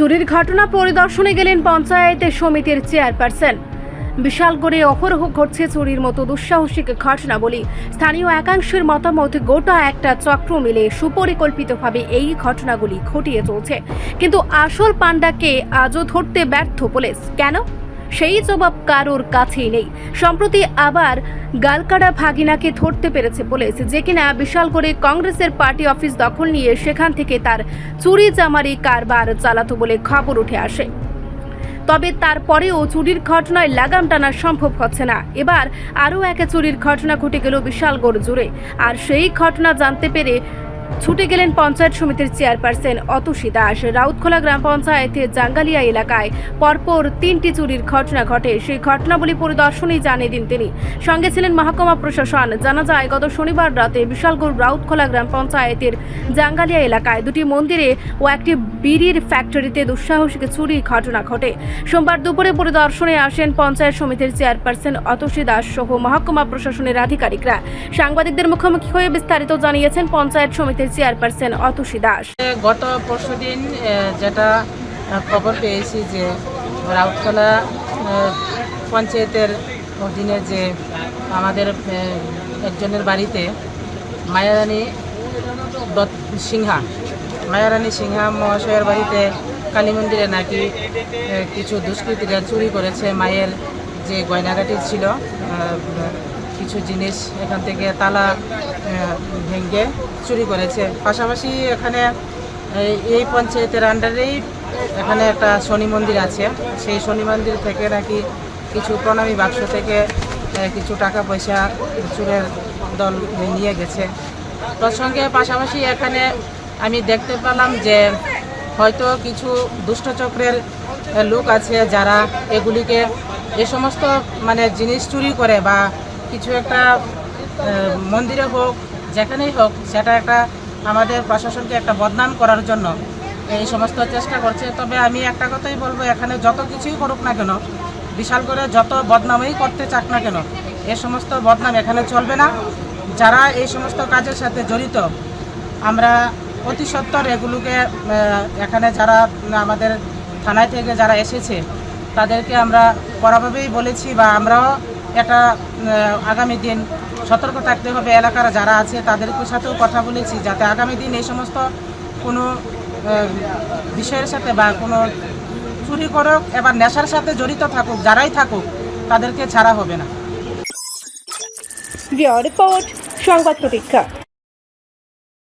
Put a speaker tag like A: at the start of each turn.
A: চুরির ঘটনা পরিদর্শনে গেলেন পঞ্চায়েতের সমিতির চেয়ারপারসন। করে অহরহ ঘটছে চুরির মতো দুঃসাহসিক ঘটনা বলি স্থানীয় একাংশের মতামত, গোটা একটা চক্র মিলে সুপরিকল্পিতভাবে এই ঘটনাগুলি ঘটিয়ে চলছে। কিন্তু আসল পাণ্ডাকে আজও ধরতে ব্যর্থ পুলিশ। কেন? সেই জবাব কারোর কাছেই নেই। সম্প্রতি আবার গালকাড়া ভাগিনাকে ধরতে পেরেছে পুলিশ। যে কিনা বিশাল করে কংগ্রেসের পার্টি অফিস দখল নিয়ে সেখান থেকে তার চুরি চামারি কারবার চালাতো বলে খবর উঠে আসে। তবে তারপরেও চুরির ঘটনায় লাগাম টানা সম্ভব হচ্ছে না। এবার আরও এক চুরির ঘটনা ঘটে গেল বিশালগড় জুড়ে। আর সেই ঘটনা জানতে পেরে ছুটে গেলেন পঞ্চায়েত সমিতির চেয়ারপারসন অতুষী দাস। রাউতখোলা গ্রাম পঞ্চায়েতের জাঙ্গালিয়া এলাকায় পরপর তিনটি চুরির ঘটনা ঘটে। সেই ঘটনাবলী পরিদর্শনেই জানিয়ে দিন তিনি। সঙ্গে ছিলেন মহকুমা প্রশাসন। জানা যায়, গত শনিবার রাতে বিশালগড় রাউতখোলা গ্রাম পঞ্চায়েতের জাঙ্গালিয়া এলাকায় দুটি মন্দিরে ও একটি বিড়ির ফ্যাক্টরিতে দুঃসাহসিক চুরির ঘটনা ঘটে। সোমবার দুপুরে পরিদর্শনে আসেন পঞ্চায়েত সমিতির চেয়ারপারসন অতসী দাস সহ মহকুমা প্রশাসনের আধিকারিকরা। সাংবাদিকদের মুখোমুখি হয়ে বিস্তারিত জানিয়েছেন পঞ্চায়েত সমিতির চেয়ারপারসন অতসী দাস।
B: গত পরশুদিন আহ, যেটা খবর পেয়েছি যে রাউতখোলা আহ, পঞ্চায়েতের অধীনে যে আমাদের একজনের বাড়িতে মায়ারানী দত্ত সিংহা মায়ারানী সিংহা মহাশয়ের বাড়িতে কালী মন্দিরে নাকি কিছু দুষ্কৃতীরা চুরি করেছে মায়ের যে গয়নাগাটি ছিল কিছু জিনিস এখান থেকে তালা ভেঙে চুরি করেছে। পাশাপাশি এখানে এই- পঞ্চায়েতের আন্ডারেই এখানে একটা শনি মন্দির আছে। সেই শনি মন্দির থেকে নাকি কিছু প্রণামী বাক্স থেকে কিছু টাকা পয়সা চুরের দল নিয়ে গেছে। প্রসঙ্গে পাশাপাশি এখানে আমি দেখতে পেলাম যে হয়তো কিছু দুষ্টচক্রের লোক আছে যারা এগুলিকে এ সমস্ত মানে জিনিস চুরি করে বা কিছু একটা মন্দিরে হোক, যেখানেই হোক, সেটা একটা আমাদের প্রশাসনকে একটা বদনাম করার জন্য এই সমস্ত চেষ্টা করছে। তবে আমি একটা কথাই বলব, এখানে যত কিছুই করুক না কেন, বিশাল করে যত বদনামই করতে চাক না কেন, এ সমস্ত বদনাম এখানে চলবে না। যারা এই সমস্ত কাজের সাথে জড়িত, আমরা অতি সত্তর এগুলোকে এখানে যারা আমাদের থানায় থেকে যারা এসেছে, তাদেরকে আমরা কড়াভাবেই বলেছি বা আমরাও আহ, আগামী দিন সতর্ক থাকতে হবে। এলাকার যারা আছে তাদের সাথেও কথা বলেছি যাতে আগামী দিন এই সমস্ত কোনো বিষয়ের সাথে বা কোনো চুরি করুক এবার নেশার সাথে জড়িত থাকুক যারাই থাকুক তাদেরকে ছাড়া হবে না।
A: রিপোর্ট সংবাদ প্রতীক্ষা।